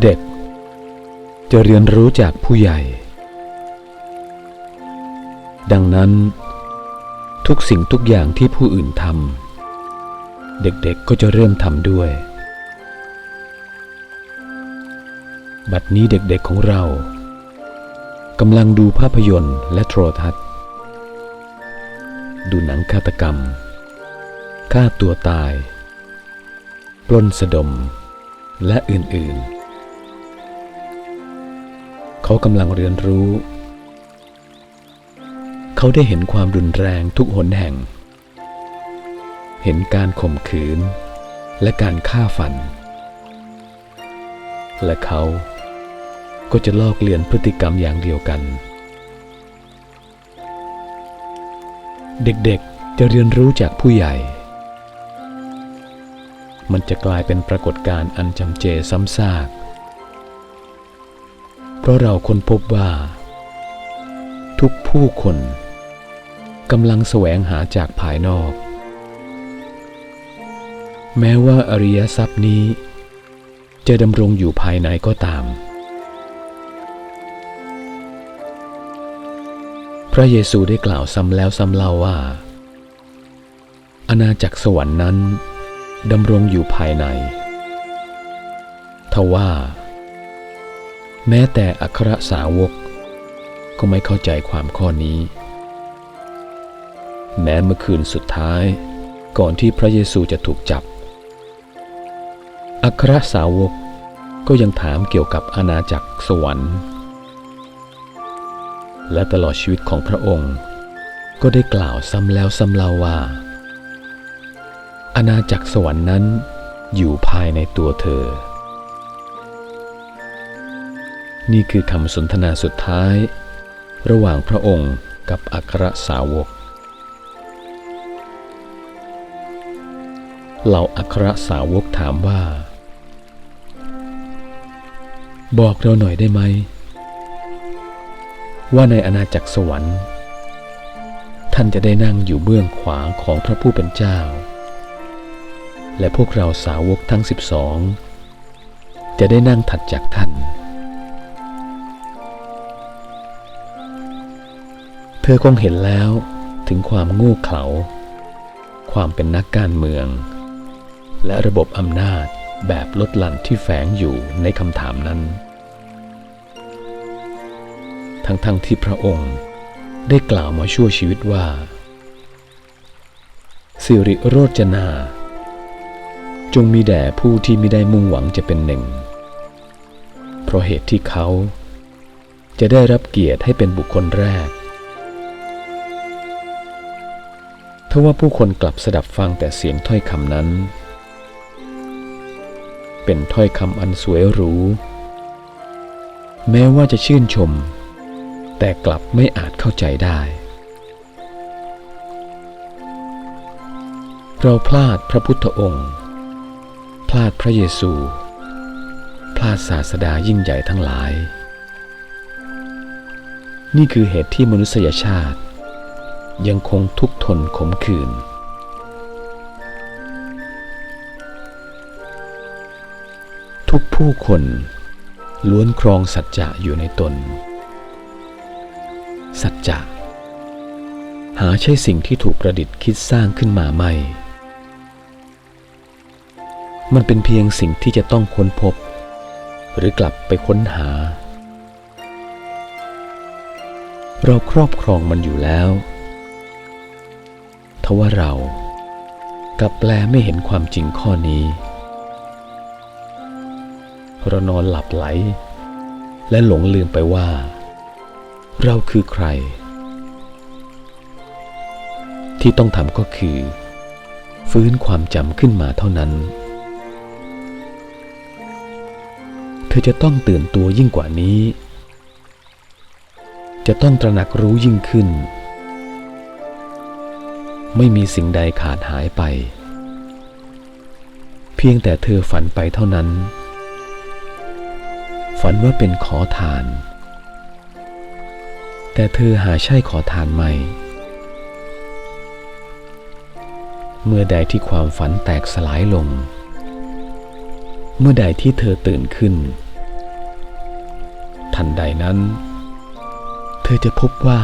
เด็ก จะเรียนรู้จากผู้ใหญ่ ดังนั้น ทุกสิ่งทุกอย่างที่ผู้อื่นทำเด็กๆก็จะเริ่มทำด้วย บัดนี้เด็กๆของเรากำลังดูภาพยนตร์และโทรทัศน์ ดูหนังฆาตกรรมฆ่าตัวตาย ปล้นสะดม และอื่น ๆ เขากำลังเรียนรู้ เขาได้เห็นความรุนแรงทุกหนแห่ง เห็นการข่มขืน และการฆ่าฟัน และเขาก็จะลอกเลียนพฤติกรรมอย่างเดียวกัน เด็กๆจะเรียนรู้จากผู้ใหญ่ มันจะกลายเป็นปรากฏการณ์อันจำเจซ้ำซาก เพราะเราค้นพบว่า ทุกผู้คนกำลังแสวงหาจากภายนอก แม้ว่าอริยทรัพย์นี้ จะดำรงอยู่ภายในก็ตาม พระเยซูได้กล่าวซ้ำแล้วซ้ำเล่าว่า อาณาจักรสวรรค์นั้นดำรงอยู่ภายในทว่า แม้แต่อัครสาวก ก็ไม่เข้าใจความข้อนี้ แม้เมื่อคืนสุดท้าย ก่อนที่พระเยซูจะถูกจับ อัครสาวกก็ยังถามเกี่ยวกับอาณาจักรสวรรค์ และตลอดชีวิตของพระองค์ ก็ได้กล่าวซ้ำแล้วซ้ำเล่าว่า อาณาจักรสวรรค์นั้นอยู่ภายในตัวเธอ นี่คือคำสนทนาสุดท้าย ระหว่างพระองค์กับอัครสาวก เหล่าอัครสาวกถามว่า บอกเราหน่อยได้ไหม ว่าในอาณาจักรสวรรค์ ท่านจะได้นั่งอยู่เบื้องขวาของพระผู้เป็นเจ้า และพวกเราสาวกทั้งสิบสองจะได้นั่งถัดจากท่าน เธอคงเห็นแล้วถึงความง่เขลา ความเป็นนักการเมือง และระบบอำนาจแบบลดหลั่นที่แฝงอยู่ในคำถามนั้น ทั้งๆทที่พระองค์ได้กล่าวมาชั่วชีวิตว่า สิริโรจนา จงมีแด่ผู้ที่ไม่ได้มุ่งหวังจะเป็นหนึ่ง เพราะเหตุที่เขาจะได้รับเกียรติให้เป็นบุคคลแรก ทว่าผู้คนกลับสดับฟังแต่เสียงถ้อยคำนั้น เป็นถ้อยคำอันสวยหรู แม้ว่าจะชื่นชม แต่กลับไม่อาจเข้าใจได้ เราพลาดพระพุทธองค์ พลาดพระเยซู พลาดศาสดายิ่งใหญ่ทั้งหลาย นี่คือเหตุที่มนุษยชาติ ยังคงทุกทนขมขื่นทุกผู้คนล้วนครองสัจจะอยู่ในตน สัจจะหาใช่สิ่งที่ถูกประดิษฐ์คิดสร้างขึ้นมาไม่ มันเป็นเพียงสิ่งที่จะต้องค้นพบ หรือกลับไปค้นหา เราครอบครองมันอยู่แล้ว ทว่าเรากลับแปลไม่เห็นความจริงข้อนี้เรานอนหลับไหล และหลงลืมไปว่า เราคือใคร ที่ต้องทำก็คือ ฟื้นความจำขึ้นมาเท่านั้น เธอจะต้องตื่นตัวยิ่งกว่านี้ จะต้องตระหนักรู้ยิ่งขึ้น ไม่มีสิ่งใดขาดหายไป เพียงแต่เธอฝันไปเท่านั้น ฝันว่าเป็นขอทาน แต่เธอหาใช่ขอทานไม่ เมื่อใดที่ความฝันแตกสลายลง เมื่อใดที่เธอตื่นขึ้น ทันใดนั้น เธอจะพบว่า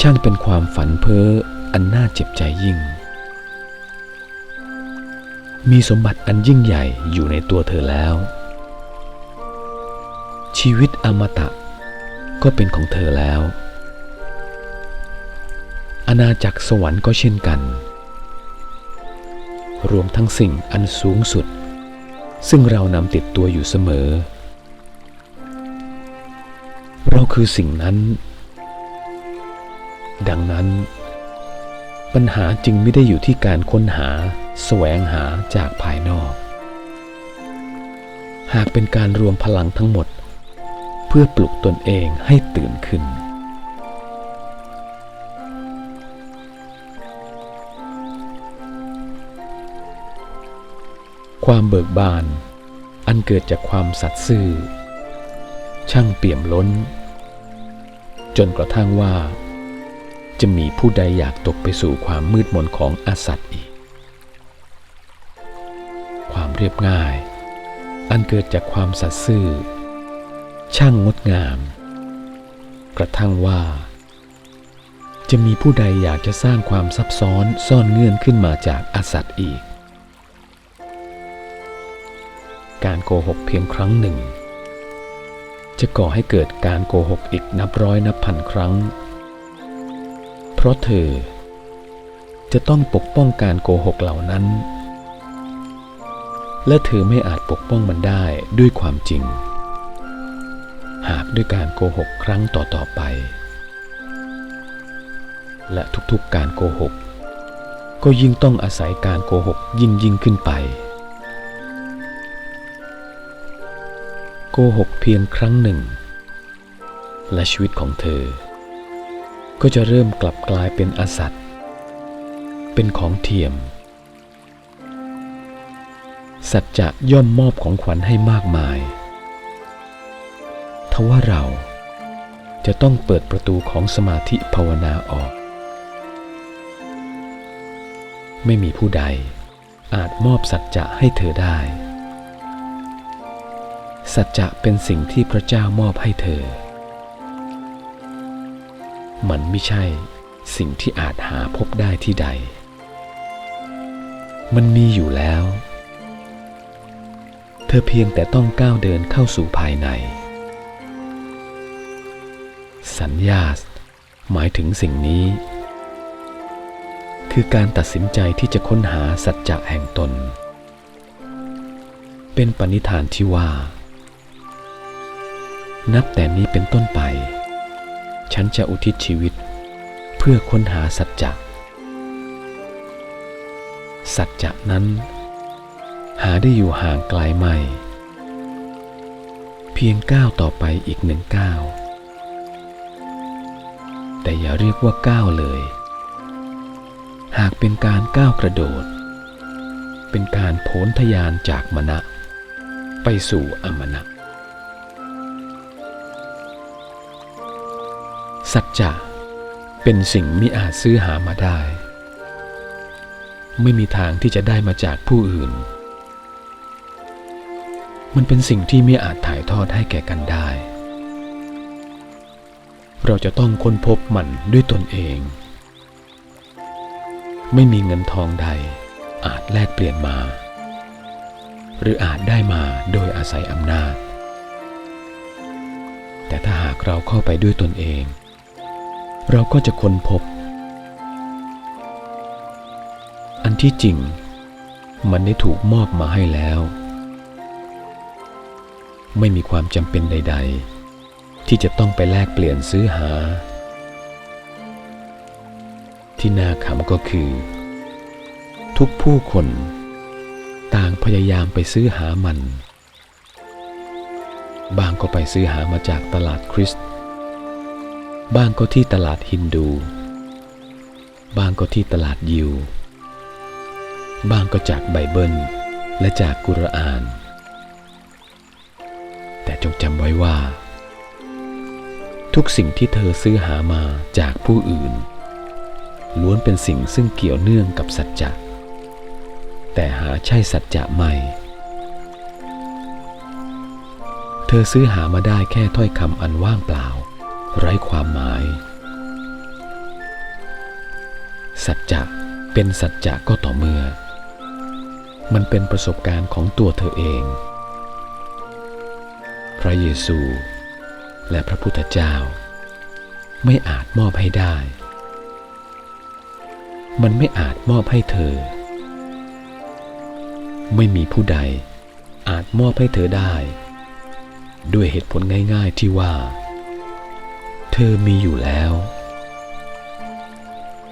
ช่างเป็นความฝันเพ้ออันน่าเจ็บใจยิ่ง มีสมบัติอันยิ่งใหญ่อยู่ในตัวเธอแล้ว ชีวิตอมตะก็เป็นของเธอแล้ว อาณาจักรสวรรค์ก็เช่นกัน รวมทั้งสิ่งอันสูงสุด ซึ่งเรานำติดตัวอยู่เสมอ เราคือสิ่งนั้น ดังนั้น ปัญหาจึงไม่ได้อยู่ที่การค้นหาแสวงหาจากภายนอก หากเป็นการรวมพลังทั้งหมด เพื่อปลุกตนเองให้ตื่นขึ้น ความเบิกบาน อันเกิดจากความสัตย์ซื่อ ช่างเปี่ยมล้น จนกระทั่งว่า จะมีผู้ใดอยากตกไปสู่ความมืดมนของอสัตย์อีก ความเรียบง่าย อันเกิดจากความสัตย์ซื่อ ช่างงดงาม กระทั่งว่า จะมีผู้ใดอยากจะสร้างความซับซ้อนซ่อนเงื่อนขึ้นมาจากอสัตย์อีก การโกหกเพียงครั้งหนึ่ง จะก่อให้เกิดการโกหกอีกนับร้อยนับพันครั้ง ราะเธอ จะต้องปกป้องการโกหกเหล่านั้น และเธอไม่อาจปกป้องมันได้ด้วยความจริง หากด้วยการโกหกครั้งต่อๆไป และทุกๆการโกหก ก็ยิ่งต้องอาศัยการโกหกยิ่งยิ่งขึ้นไป โกหกเพียงครั้งหนึ่ง และชีวิตของเธอ ก็จะเริ่มกลับกลายเป็นอสัตย์เป็นของเทียม สัจจะย่อมมอบของขวัญให้มากมาย ทว่าเราจะต้องเปิดประตูของสมาธิภาวนาออก ไม่มีผู้ใดอาจมอบสัจจะให้เธอได้ สัจจะเป็นสิ่งที่พระเจ้ามอบให้เธอ มันไม่ใช่สิ่งที่อาจหาพบได้ที่ใด มันมีอยู่แล้ว เธอเพียงแต่ต้องก้าวเดินเข้าสู่ภายใน สัญญาสหมายถึงสิ่งนี้ คือการตัดสินใจที่จะค้นหาสัจจะแห่งตน เป็นปณิธานที่ว่า นับแต่นี้เป็นต้นไป ฉันจะอุทิศชีวิต เพื่อค้นหาสัจจะ สัจจะนั้น หาได้อยู่ห่างไกลไม่ เพียงก้าวต่อไปอีกหนึ่งก้าวแต่อย่าเรียกว่าก้าวเลย หากเป็นการก้าวกระโดด เป็นการโผนทยานจากมณะ ไปสู่อมณะ สัจจะเป็นสิ่งมิอาจซื้อหามาได้ ไม่มีทางที่จะได้มาจากผู้อื่น มันเป็นสิ่งที่ไม่อาจถ่ายทอดให้แก่กันได้ เราจะต้องค้นพบมันด้วยตนเอง ไม่มีเงินทองใดอาจแลกเปลี่ยนมา หรืออาจได้มาโดยอาศัยอำนาจ แต่ถ้าหากเราเข้าไปด้วยตนเอง เราก็จะค้นพบ อันที่จริง มันได้ถูกมอบมาให้แล้ว ไม่มีความจำเป็นใด ๆ ที่จะต้องไปแลกเปลี่ยนซื้อหา ที่น่าขำก็คือ ทุกผู้คน ต่างพยายามไปซื้อหามัน บางก็ไปซื้อหามาจากตลาดคริสต์ บางก็ที่ตลาดฮินดูบางก็ที่ตลาดยิวบางก็จากไบเบิล และจากกุรอาน แต่จงจำไว้ว่า ทุกสิ่งที่เธอซื้อหามาจากผู้อื่น ล้วนเป็นสิ่งซึ่งเกี่ยวเนื่องกับสัจจะ แต่หาใช่สัจจะไม่เธอซื้อหามาได้แค่ถ้อยคำอันว่างเปล่า ไร้ความหมาย สัจจะเป็นสัจจะก็ต่อเมื่อ มันเป็นประสบการณ์ของตัวเธอเอง พระเยซู และพระพุทธเจ้า ไม่อาจมอบให้ได้ มันไม่อาจมอบให้เธอ ไม่มีผู้ใดอาจมอบให้เธอได้ ด้วยเหตุผลง่าย ๆที่ว่า เธอมีอยู่แล้ว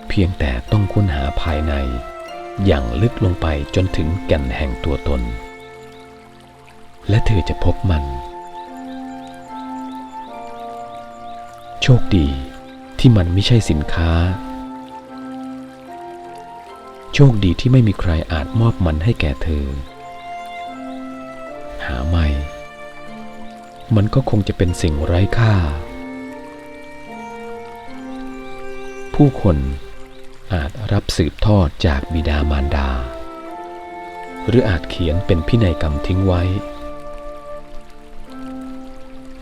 เพียงแต่ต้องค้นหาภายใน อย่างลึกลงไปจนถึงแก่นแห่งตัวตน และเธอจะพบมัน โชคดีที่มันไม่ใช่สินค้า โชคดีที่ไม่มีใครอาจมอบมันให้แก่เธอ หาไม่ มันก็คงจะเป็นสิ่งไร้ค่า ผู้คนอาจรับสืบทอดจากบิดามารดา หรืออาจเขียนเป็นพินัยกรรมทิ้งไว้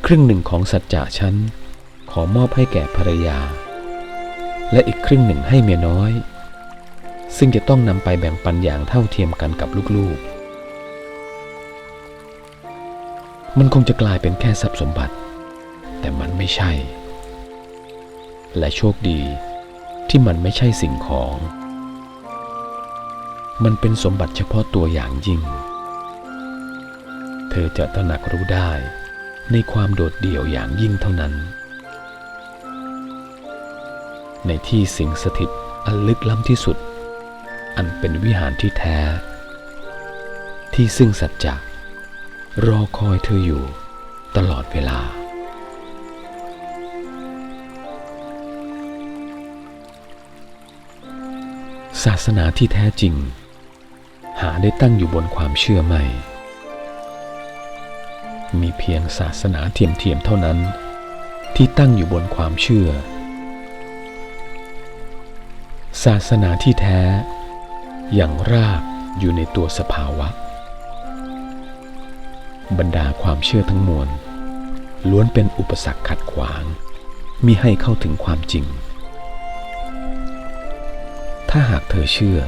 ครึ่งหนึ่งของสัจจะฉันขอมอบให้แก่ภรรยา และอีกครึ่งหนึ่งให้เมียน้อย ซึ่งจะต้องนำไปแบ่งปันอย่างเท่าเทียมกันกับลูกๆ มันคงจะกลายเป็นแค่ทรัพย์สมบัติ แต่มันไม่ใช่ และโชคดี ที่มันไม่ใช่สิ่งของ มันเป็นสมบัติเฉพาะตัวอย่างยิ่ง เธอจะตระหนักรู้ได้ในความโดดเดี่ยวอย่างยิ่งเท่านั้น ในที่สิงสถิตอันลึกล้ำที่สุด อันเป็นวิหารที่แท้ ที่ซึ่งสัจจะรอคอยเธออยู่ตลอดเวลา ศาสนาที่แท้จริง หาได้ตั้งอยู่บนความเชื่อไม่ มีเพียงศาสนาเทียมๆเท่านั้น ที่ตั้งอยู่บนความเชื่อ ศาสนาที่แท้ อย่างรากอยู่ในตัวสภาวะ บรรดาความเชื่อทั้งมวลล้วนเป็นอุปสรรคขัดขวางมิให้เข้าถึงความจริง ถ้าหากเธอเชื่อ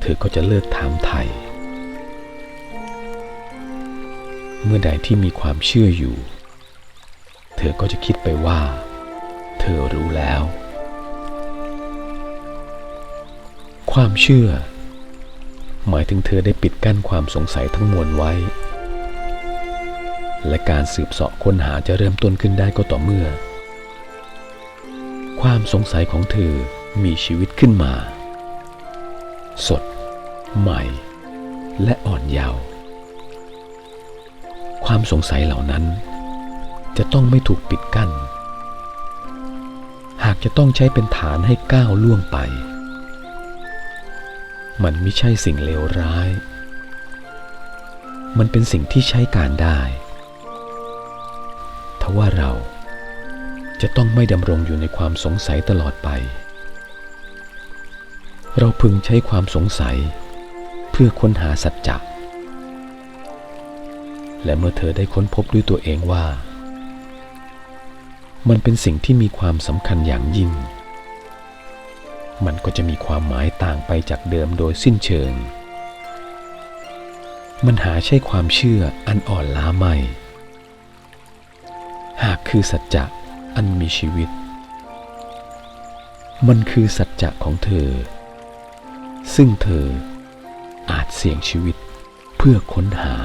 เธอก็จะเลิกถามไทย เมื่อใดที่มีความเชื่ออยู่ เธอก็จะคิดไปว่า เธอรู้แล้ว ความเชื่อ หมายถึงเธอได้ปิดกั้นความสงสัยทั้งมวลไว้ และการสืบเสาะค้นหาจะเริ่มต้นขึ้นได้ก็ต่อเมื่อ ความสงสัยของเธอ มีชีวิตขึ้นมา สด ใหม่ และอ่อนเยาว์ความสงสัยเหล่านั้น จะต้องไม่ถูกปิดกั้น หากจะต้องใช้เป็นฐานให้ก้าวล่วงไป มันไม่ใช่สิ่งเลวร้าย มันเป็นสิ่งที่ใช้การได้ทว่าเราจะต้องไม่ดำรงอยู่ในความสงสัยตลอดไป เราพึงใช้ความสงสัย เพื่อค้นหาสัจจะและเมื่อเธอได้ค้นพบด้วยตัวเองว่า มันเป็นสิ่งที่มีความสำคัญอย่างยิ่ง มันก็จะมีความหมายต่างไปจากเดิมโดยสิ้นเชิง มันหาใช่ความเชื่ออันอ่อนล้าไม่ หากคือสัจจะอันมีชีวิต มันคือสัจจะของเธอ ซึ่งเธออาจเสี่ยงชีวิตเพื่อค้นหา